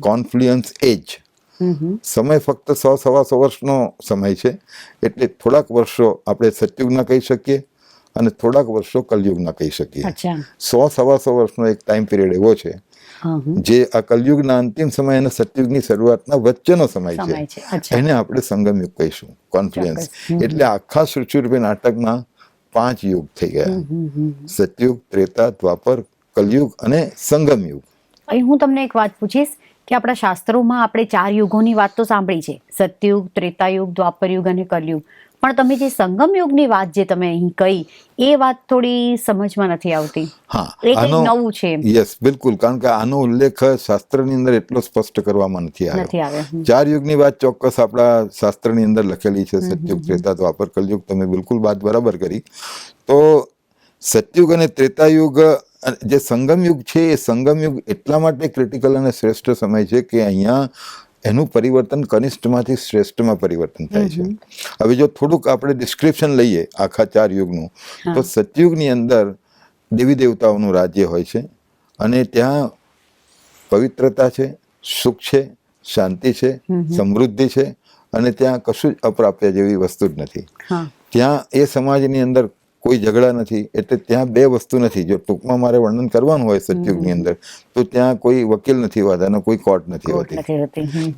કોન્ફ્લુઅન્સ એજ. સમય ફક્ત સો સવા સો વર્ષનો સમય છે. એટલે થોડાક વર્ષો આપણે સતયુગના કહી શકીએ અને થોડાક વર્ષો કલયુગના કહી શકીએ. સો સવા સો વર્ષનો એક ટાઈમ પીરિયડ એવો છે. જે આ કલયુગના અંતિમ સમય અને સતયુગની શરૂઆતના વચ્ચેનો સમય છે. એને આપણે સંગમયુગ કહીશું કોન્ફિડન્સ એટલે આખા સૃષ્ટિરૂપી નાટકમાં પાંચ યુગ થઈ ગયા. સતયુગ ત્રેતા દ્વાપર કલયુગ અને સંગમયુગ. અહીં હું તમને એક વાત પૂછીશ કે આપણા શાસ્ત્રોમાં આપણે ચાર યુગોની વાત તો સાંભળી છે. સત્યુગ ત્રેતાયુગ દ્વાપરયુગ અને કલયુગ. પણ તમે જે સંગમ યુગની વાત જે તમે અહીં કહી એ વાત થોડી સમજમાં નથી આવતી. હા એ નવું છે યસ બિલકુલ. કારણ કે આનો ઉલ્લેખ શાસ્ત્રની અંદર એટલો સ્પષ્ટ કરવામાં નથી નથી આવ્યો ચાર યુગની વાત ચોક્કસ આપણા શાસ્ત્રની અંદર લખેલી છે. સતયુગ ત્રેતા દ્વાપર કલયુગ. તમે બિલકુલ વાત બરાબર કરી. તો સતયુગ અને ત્રેતાયુગ જે સંગમ યુગ છે એ સંગમ યુગ એટલા માટે ક્રિટિકલ અને શ્રેષ્ઠ સમય છે કે અહીંયા એનું પરિવર્તન કનિષ્ઠમાંથી શ્રેષ્ઠમાં પરિવર્તન થાય છે. હવે જો થોડુંક આપણે ડિસ્ક્રિપ્શન લઈએ આખા ચાર યુગનું તો સતયુગની અંદર દેવી દેવતાઓનું રાજ્ય હોય છે અને ત્યાં પવિત્રતા છે સુખ છે શાંતિ છે સમૃદ્ધિ છે અને ત્યાં કશું જ અપ્રાપ્ય જેવી વસ્તુ જ નથી. ત્યાં એ સમાજની અંદર કોઈ ઝઘડા નથી એટલે ત્યાં બે વસ્તુ નથી. જો ટૂંકમાં મારે વર્ણન કરવાનું હોય સતયુગની અંદર તો ત્યાં કોઈ વકીલ નથી હોતા અને કોઈ કોર્ટ નથી હોતી.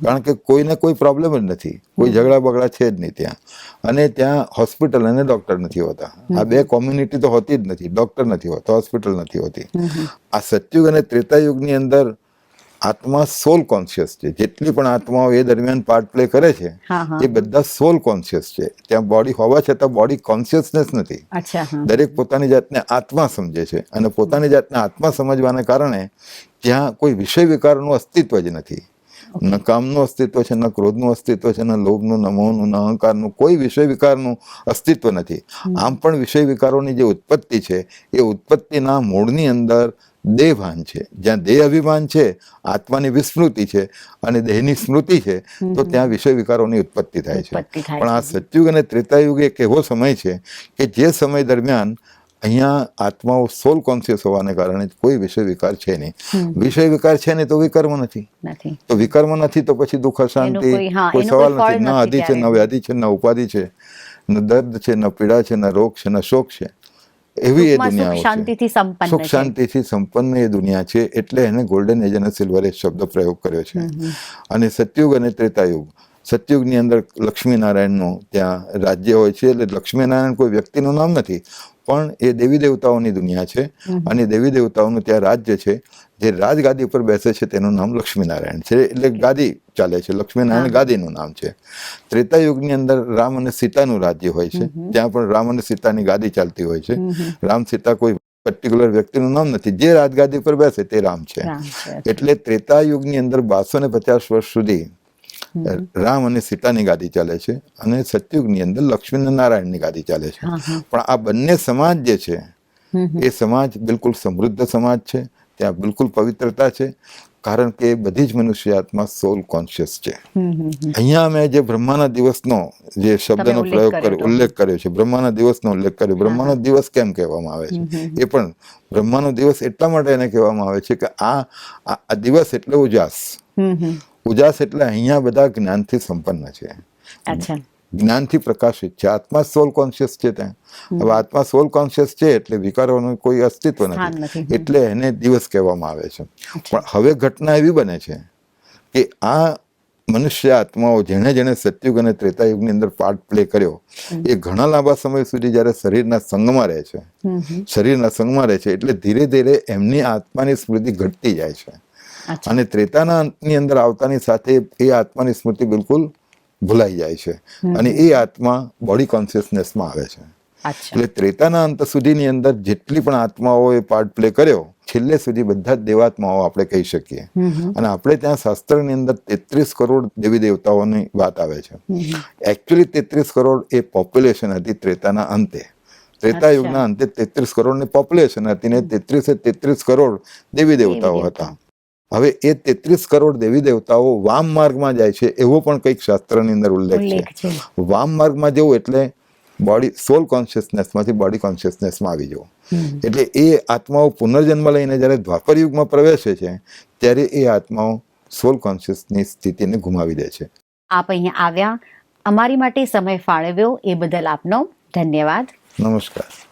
કારણ કે કોઈને કોઈ પ્રોબ્લેમ જ નથી. કોઈ ઝઘડા બગડા છે જ નહીં ત્યાં. અને ત્યાં હોસ્પિટલ અને ડોક્ટર નથી હોતા. આ બે કોમ્યુનિટી તો હોતી જ નથી. ડોક્ટર નથી હોતા હોસ્પિટલ નથી હોતી. આ સતયુગ અને ત્રેતાયુગની અંદર આત્મા સોલ કોન્શિયસ છે. જેટલી પણ આત્માઓ એ દરમિયાન પાર્ટ પ્લે કરે છે એ બધા સોલ કોન્શિયસ છે. ત્યાં બોડી હોવા છતાં બોડી કોન્શિયસનેસ નથી. દરેક પોતાની જાતને આત્મા સમજે છે અને પોતાની જાતને આત્મા સમજવાને કારણે ત્યાં કોઈ વિષય વિકારનું અસ્તિત્વ જ નથી. ન કામનું અસ્તિત્વ છે ન ક્રોધનું અસ્તિત્વ છે ન લોભનું ન મોહનું ન અહંકારનું કોઈ વિષય વિકારનું અસ્તિત્વ નથી. આમ પણ વિષય વિકારોની જે ઉત્પત્તિ છે એ ઉત્પત્તિના મૂળની અંદર દેહભાન છે. જ્યાં દેહ અભિમાન છે આત્માની વિસ્મૃતિ છે અને દેહની સ્મૃતિ છે તો ત્યાં વિષય વિકારોની ઉત્પત્તિ થાય છે. પણ આ સતયુગ અને ત્રેતાયુગ એક એવો સમય છે કે જે સમય દરમિયાન અહીંયા આત્માઓ સોલ કોન્શિયસ હોવાને કારણે કોઈ વિષય વિકાર છે નહીં. વિષય વિકાર છે નહીં તો વિકર્મ નથી. તો વિકર્મ નથી તો પછી દુઃખ શાંતિ કોઈ- સવાલ નથી. ન આદિ છે ન વ્યાધિ છે ન ઉપાધિ છે ન દર્દ છે ન પીડા છે ન રોગ છે ન શોક છે. એવી એ દુનિયા સુખ દુનિયાઓ શાંતિથી સંપન્ન સુખ શાંતિથી સંપન્ન એ દુનિયા છે એટલે એને ગોલ્ડન એજ અને સિલ્વર એજ શબ્દ પ્રયોગ કર્યો છે. અને સતયુગ અને ત્રેતાયુગ સતયુગની અંદર લક્ષ્મીનારાયણનું ત્યાં રાજ્ય હોય છે એટલે લક્ષ્મીનારાયણ કોઈ વ્યક્તિનું નામ નથી. પણ એ દેવી દેવતાઓની દુનિયા છે અને દેવી દેવતાઓનું ત્યાં રાજ્ય છે. જે રાજગાદી પર બેસે છે તેનું નામ લક્ષ્મીનારાયણ છે. એટલે ગાદી ચાલે છે. લક્ષ્મીનારાયણ ગાદીનું નામ છે. ત્રેતાયુગની અંદર રામ અને સીતાનું રાજ્ય હોય છે. ત્યાં પણ રામ અને સીતાની ગાદી ચાલતી હોય છે. રામ સીતા કોઈ પર્ટિક્યુલર વ્યક્તિનું નામ નથી. જે રાજગાદી પર બેસે તે રામ છે. એટલે ત્રેતાયુગની અંદર બારસો ને પચાસ વર્ષ સુધી રામ અને સીતાની ગાદી ચાલે છે અને સત્યુગની અંદર લક્ષ્મી અને નારાયણની ગાદી ચાલે છે. પણ આ બંને સમાજ જે છે. એ સમાજ બિલકુલ સમૃદ્ધ સમાજ છે ત્યાં બિલકુલ પવિત્રતા છે કારણ કે બધી જ મનુષ્ય આત્મા સોલ કોન્શિયસ છે. અહીંયા મેં જે બ્રહ્માના દિવસનો જે શબ્દનો પ્રયોગ કર્યો ઉલ્લેખ કર્યો છે બ્રહ્માના દિવસનો ઉલ્લેખ કર્યો. બ્રહ્માનો દિવસ કેમ કહેવામાં આવે છે? એ પણ બ્રહ્માનો દિવસ એટલા માટે એને કહેવામાં આવે છે કે આ આ દિવસ એટલે ઉજાસ. ઉજાસ એટલે અહીંયા બધા જ્ઞાનથી સંપન્ન છે. જ્ઞાનથી પ્રકાશિત છે. આત્મા સોલ કોન્શિયસ છે ત્યાં. હવે આત્મા સોલ કોન્શિયસ છે એટલે વિકારોનું કોઈ અસ્તિત્વ નથી. એટલે એને દિવસ કહેવામાં આવે છે. પણ હવે ઘટના એવી બને છે કે આ મનુષ્ય આત્માઓ જેણે જેણે સત્યુગ અને ત્રેતાયુગની અંદર પાર્ટ પ્લે કર્યો એ ઘણા લાંબા સમય સુધી જ્યારે શરીરના સંગમાં રહે છે. શરીરના સંગમાં રહે છે એટલે ધીરે ધીરે એમની આત્માની સ્મૃતિ ઘટતી જાય છે. અને ત્રેતાના અંતની અંદર આવતાની સાથે એ આત્માની સ્મૃતિ બિલકુલ ભૂલાઈ જાય છે. અને એ આત્મા બોડી કોન્શિયસનેસમાં આવે છે. એટલે ત્રેતાના અંત સુધીની અંદર જેટલી પણ આત્માઓએ પાર્ટ પ્લે કર્યો છેલ્લે સુધી બધા જ દેવાત્માઓ આપણે કહી શકીએ. અને આપણે ત્યાં શાસ્ત્રની અંદર તેત્રીસ કરોડ દેવી દેવતાઓની વાત આવે છે. એકચ્યુઅલી તેત્રીસ કરોડ એ પોપ્યુલેશન હતી ત્રેતાના અંતે. ત્રેતા યુગના અંતે તેત્રીસ કરોડની પોપ્યુલેશન હતી ને તેત્રીસે તેત્રીસ કરોડ દેવી દેવતાઓ. હતા. હવે એ તેત્રીસ કરોડ દેવી દેવતાઓ વામ માર્ગમાં જાય છે એવો પણ કંઈક શાસ્ત્રની અંદર ઉલ્લેખ છે. વામ માર્ગમાં જવું એટલે બોડી સોલ કોન્શિયસનેસમાંથી બોડી કોન્શિયસનેસમાં આવી જવું. એટલે એ આત્માઓ પુનર્જન્મ લઈને જ્યારે દ્વાપર યુગમાં પ્રવેશે છે ત્યારે એ આત્માઓ સોલ કોન્શિયસની સ્થિતિને ગુમાવી દે છે. આપ અહીંયા આવ્યા. અમારી માટે સમય ફાળવ્યો. એ બદલ આપનો ધન્યવાદ. નમસ્કાર.